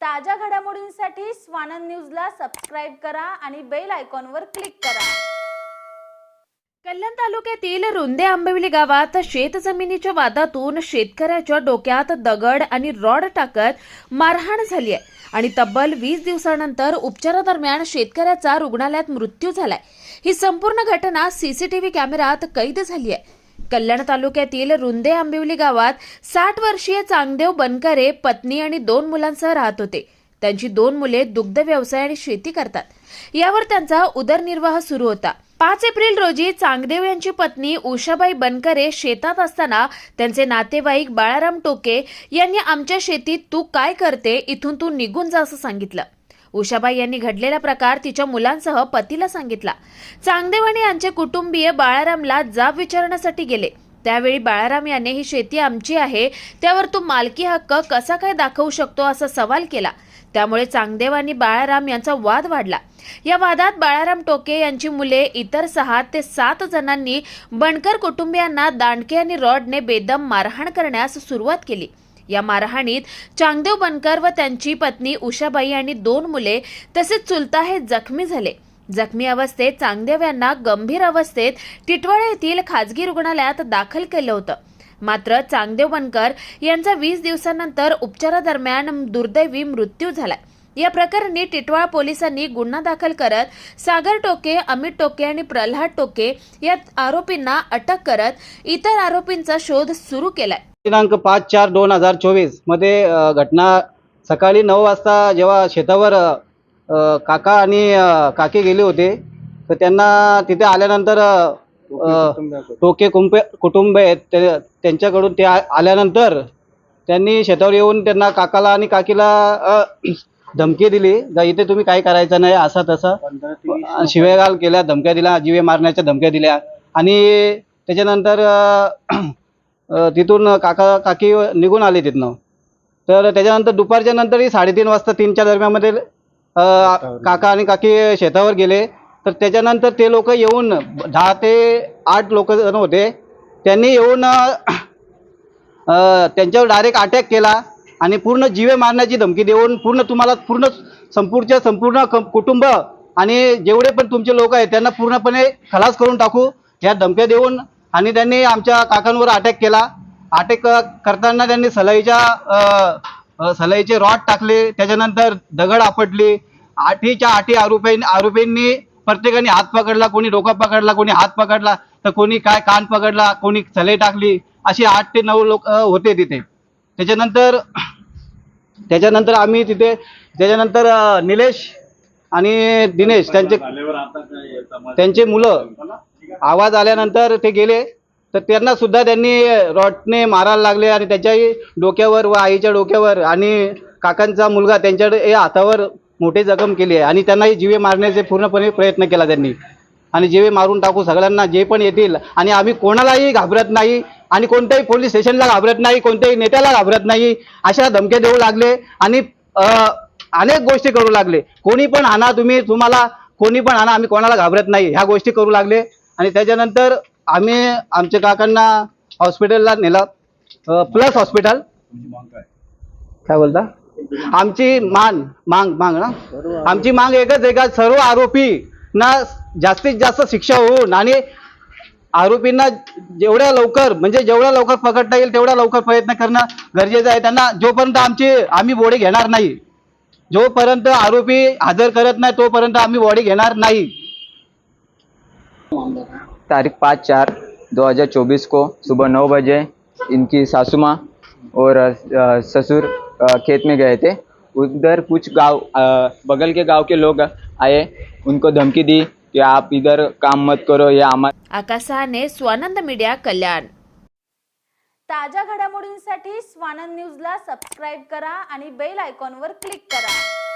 ताज्या घडामोडींसाठी स्वानंद न्यूजला सबस्क्राईब करा आणि बेल आयकॉनवर क्लिक करा. कल्याण तालुक्यातील रुंदे आंबविली गावात शेतजमिनीच्या वादातून शेतकऱ्याच्या डोक्यात दगड आणि रॉड टाकत मारहाण झाली आहे. आणि तब्बल वीस दिवसानंतर उपचारादरम्यान शेतकऱ्याचा रुग्णालयात मृत्यू झालाय. ही संपूर्ण घटना सीसीटीव्ही कॅमेऱ्यात कैद झाली आहे. कल्याण तालुक्यातील रुंदे आंबिवली गावात साठ वर्षीय चांगदेव बनकरे पत्नी आणि दोन मुलांसह राहत होते. त्यांची दोन मुले दुग्ध व्यवसाय आणि शेती करतात. यावर त्यांचा उदरनिर्वाह सुरू होता. पाच एप्रिल रोजी चांगदेव यांची पत्नी उषाबाई बनकरे शेतात असताना त्यांचे नातेवाईक बाळाराम टोके यांनी आमच्या शेतीत तू काय करते? इथून तू निघून जा असं सांगितलं. उषाबाई यांनी घडलेला प्रकार तिच्या मुलांसह पतीला सांगितला. चांगदेवाने यांचे कुटुंबीय बाळारामला जाब विचारण्यासाठी गेले. त्यावेळी बाळाराम याने ही शेती आमची आहे त्यावर तू मालकी हक्क कसा काय दाखवू शकतो? असा सवाल केला. त्यामुळे चांगदेव आणि बाळाराम यांचा वाद वाढला. या वादात बाळाराम टोके यांची मुले इतर सहा ते सात जणांनी बनकर कुटुंबियांना दांडके आणि रॉडने बेदम मारहाण करण्यास सुरुवात केली. या मारहाणीत चांगदेव बनकर व त्यांची पत्नी उषाबाई आणि दोन मुले तसेच चुलता हे जखमी झाले. जखमी अवस्थेत चांगदेव यांना गंभीर अवस्थेत टिटवाळा येथील खाजगी रुग्णालयात दाखल केलं होतं. मात्र चांगदेव बनकर यांचा वीस दिवसानंतर उपचारादरम्यान दुर्दैवी मृत्यू झाला या प्रकरणी टिटवाळा पोलिसांनी गुन्हा दाखल करत सागर टोके अमित टोके आणि प्रल्हाद टोके या आरोपींना अटक करत इतर आरोपींचा शोध सुरू केलाय. दिनांक पाच चार दोन हजार चोवीसमध्ये घटना सकाळी नऊ वाजता जेव्हा शेतावर काका आणि काकी गेले होते तर त्यांना तिथे आल्यानंतर टोके कुंप कुटुंब आहेत. ते- त्यांच्याकडून ते आल्यानंतर त्यांनी शेतावर येऊन त्यांना काकाला आणि काकीला धमकी दिली. का इथे तुम्ही काही करायचं नाही असा तसा शिवेगाल केल्या धमक्या दिल्या जीवे मारण्याच्या धमक्या दिल्या. आणि त्याच्यानंतर तिथून काका काकी निघून आले तिथनं. तर त्याच्यानंतर दुपारच्या नंतरही साडेतीन वाजता तीनच्या दरम्यानमध्ये काका आणि काकी शेतावर गेले. तर त्याच्यानंतर ते लोक येऊन दहा ते आठ लोक जण होते. त्यांनी येऊन त्यांच्यावर डायरेक्ट अटॅक केला आणि पूर्ण जीवे मारण्याची धमकी देऊन पूर्ण तुम्हाला पूर्ण संपूर्ण संपूर्ण क- कुटुंब आणि जेवढे पण तुमचे लोक आहेत त्यांना पूर्णपणे खलास करून टाकू. ह्या धमक्या देऊन आणि त्यांनी आमच्या काकांवर अटॅक केला. अटॅक करताना त्यांनी सलाईच्या सलाईचे रॉड टाकले. त्याच्यानंतर दगड आपटली. आठीच्या आठी आरोपी आरोपींनी प्रत्येकाने हात पकडला. कोणी डोका पकडला कोणी हात पकडला. तर कोणी काय कान पकडला कोणी सलाई टाकली. अशी आठ ते नऊ लोक होते तिथे. त्याच्यानंतर त्याच्यानंतर आम्ही तिथे त्याच्यानंतर निलेश आणि दिनेश त्यांचे त्यांचे मुलं आवाज आल्यानंतर ते गेले. तर त्यांना सुद्धा त्यांनी रॉटने मारायला लागले आणि त्याच्याही डोक्यावर व आईच्या डोक्यावर आणि काकांचा मुलगा त्यांच्याकडे हातावर मोठी जखम केली आहे आणि त्यांनाही जीवे मारण्याचे पूर्णपणे प्रयत्न केला त्यांनी. आणि जीवे मारून टाकू सगळ्यांना जे पण येतील आणि आम्ही कोणालाही घाबरत नाही आणि कोणत्याही पोलीस स्टेशनला घाबरत नाही कोणत्याही नेत्याला घाबरत नाही अशा धमक्या देऊ लागले आणि अनेक गोष्टी करू लागले. कोणी पण आणा तुम्ही तुम्हाला कोणी पण आणा आम्ही कोणाला घाबरत नाही ह्या गोष्टी करू लागले. आणि त्याच्यानंतर आम्ही आमच्या काकांना हॉस्पिटलला नेलं. प्लस हॉस्पिटल काय बोलता? आमची मान मांग मांग ना? आमची मांग एकच आहे का सर्व आरोपी ना जास्तीत जास्त शिक्षा होऊन आणि आरोपींना जेवढ्या लवकर म्हणजे जेवढ्या लवकर पकडता येईल तेवढ्या लवकर प्रयत्न करणं गरजेचं आहे. त्यांना जोपर्यंत आमची आम्ही बॉडी घेणार नाही जोपर्यंत आरोपी हजर करत नाही तोपर्यंत आम्ही बॉडी घेणार नाही. तारीख पाँच चार 2024 को सुबह नौ बजे इनकी सासू माँ और ससुर खेत में गए थे। उधर कुछ गांव बगल के गांव के लोग आए उनको धमकी दी कि आप इधर काम मत करो ये हमारे आकाश सहाने स्वानंद मीडिया कल्याण। ताज्या घडामोडींसाठी स्वानंद न्यूजला सबस्क्राईब करा आणि बेल आयकॉनवर क्लिक करा.